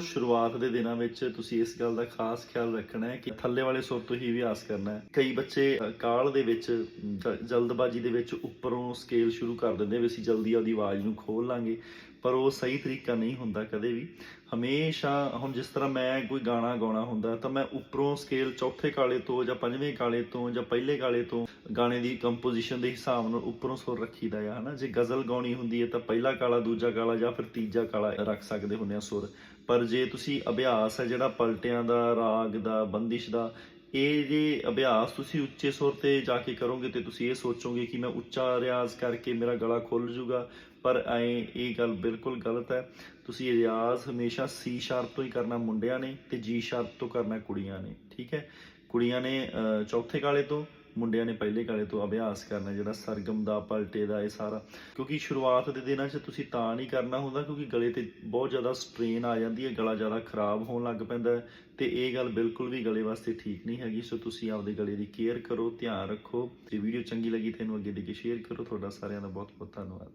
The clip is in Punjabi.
ਸ਼ੁਰੂਆਤ ਦੇ ਦਿਨਾਂ ਵਿੱਚ ਤੁਸੀਂ ਇਸ ਗੱਲ ਦਾ ਖਾਸ ਖਿਆਲ ਰੱਖਣਾ ਹੈ ਕਿ ਥੱਲੇ ਵਾਲੇ ਸੁਰ ਤੋਂ ਹੀ ਅਭਿਆਸ ਕਰਨਾ ਹੈ। ਕਈ ਬੱਚੇ ਕਾਲ ਦੇ ਵਿੱਚ ਜਲਦਬਾਜ਼ੀ ਦੇ ਵਿੱਚ ਉੱਪਰੋਂ ਸਕੇਲ ਸ਼ੁਰੂ ਕਰ ਦਿੰਦੇ ਵੀ ਅਸੀਂ ਜਲਦੀ ਆਪਦੀ ਆਵਾਜ਼ ਨੂੰ ਖੋਲ ਲਾਂਗੇ, ਪਰ ਉਹ ਸਹੀ ਤਰੀਕਾ ਨਹੀਂ ਹੁੰਦਾ ਕਦੇ ਵੀ। ਹਮੇਸ਼ਾ, ਹੁਣ ਜਿਸ ਤਰ੍ਹਾਂ ਮੈਂ ਕੋਈ ਗਾਣਾ ਗਾਉਣਾ ਹੁੰਦਾ ਤਾਂ ਮੈਂ ਉੱਪਰੋਂ ਸਕੇਲ ਚੌਥੇ ਕਾਲੇ ਤੋਂ ਜਾਂ ਪੰਜਵੇਂ ਕਾਲੇ ਤੋਂ ਜਾਂ ਪਹਿਲੇ ਕਾਲੇ ਤੋਂ ਗਾਣੇ ਦੀ ਕੰਪੋਜੀਸ਼ਨ ਦੇ ਹਿਸਾਬ ਨਾਲ ਉੱਪਰੋਂ ਸੁਰ ਰੱਖੀਦਾ ਆ, ਹਨਾ? ਜੇ ਗਜ਼ਲ ਗਾਉਣੀ ਹੁੰਦੀ ਹੈ ਤਾਂ ਪਹਿਲਾ ਕਾਲਾ, ਦੂਜਾ ਕਾਲਾ ਜਾਂ ਫਿਰ ਤੀਜਾ ਕਾਲਾ ਰੱਖ ਸਕਦੇ ਹੁੰਦੇ ਆ ਸੁਰ। ਪਰ ਜੇ ਤੁਸੀਂ ਅਭਿਆਸ ਹੈ ਜਿਹੜਾ ਪਲਟਿਆਂ ਦਾ, ਰਾਗ ਦਾ, ਬੰਦਿਸ਼ ਦਾ, ਇਹ ਜੇ ਅਭਿਆਸ ਤੁਸੀਂ ਉੱਚੇ ਸੁਰ ਤੇ ਜਾ ਕੇ ਕਰੋਗੇ ਤੇ ਤੁਸੀਂ ਇਹ ਸੋਚੋਗੇ ਕਿ ਮੈਂ ਉੱਚਾ ਰਿਆਜ਼ ਕਰਕੇ ਮੇਰਾ ਗਲਾ ਖੁੱਲ ਜੂਗਾ, ਪਰ ਐ ਇਹ ਗੱਲ ਬਿਲਕੁਲ ਗਲਤ ਹੈ। ਤੁਸੀਂ ਰਿਆਜ਼ ਹਮੇਸ਼ਾ ਸੀ ਸ਼ਾਰਪ ਤੋਂ ਹੀ ਕਰਨਾ ਮੁੰਡਿਆਂ ਨੇ ਤੇ ਜੀ ਸ਼ਾਰਪ ਤੋਂ ਕਰਨਾ ਕੁੜੀਆਂ ਨੇ, ਠੀਕ ਹੈ? ਕੁੜੀਆਂ ਨੇ ਚੌਥੇ ਕਾਲੇ ਤੋਂ ਮੁੰਡਿਆਂ ਨੇ ਪਹਿਲੇ ਕਾਲੇ ਤੋਂ ਅਭਿਆਸ ਕਰਨਾ, ਜਿਹੜਾ ਸਰਗਮ ਦਾ, ਪਲਟੇ ਦਾ, ਇਹ ਸਾਰਾ। ਕਿਉਂਕਿ ਸ਼ੁਰੂਆਤ ਦੇ ਦਿਨਾਂ 'ਚ ਤੁਸੀਂ ਤਾਂ ਨਹੀਂ ਕਰਨਾ ਹੁੰਦਾ, ਕਿਉਂਕਿ ਗਲੇ ਤੇ ਬਹੁਤ ਜ਼ਿਆਦਾ ਸਟ੍ਰੇਨ ਆ ਜਾਂਦੀ ਹੈ, ਗਲਾ ਜ਼ਿਆਦਾ ਖਰਾਬ ਹੋਣ ਲੱਗ ਪੈਂਦਾ ਹੈ। ਤੇ ਇਹ ਗੱਲ ਬਿਲਕੁਲ ਵੀ ਗਲੇ ਵਾਸਤੇ ਠੀਕ ਨਹੀਂ ਹੈਗੀ, ਸੋ ਤੁਸੀਂ ਆਪਦੇ ਗਲੇ ਦੀ ਕੇਅਰ ਕਰੋ, ਧਿਆਨ ਰੱਖੋ। ਤੇ ਵੀਡੀਓ ਚੰਗੀ ਲੱਗੀ ਤੈਨੂੰ ਅੱਗੇ ਦੇ ਕੇ ਸ਼ੇਅਰ ਕਰੋ। ਤੁਹਾਡਾ ਸਾਰਿਆਂ ਦਾ ਬਹੁਤ ਬਹੁਤ ਧੰਨਵਾਦ।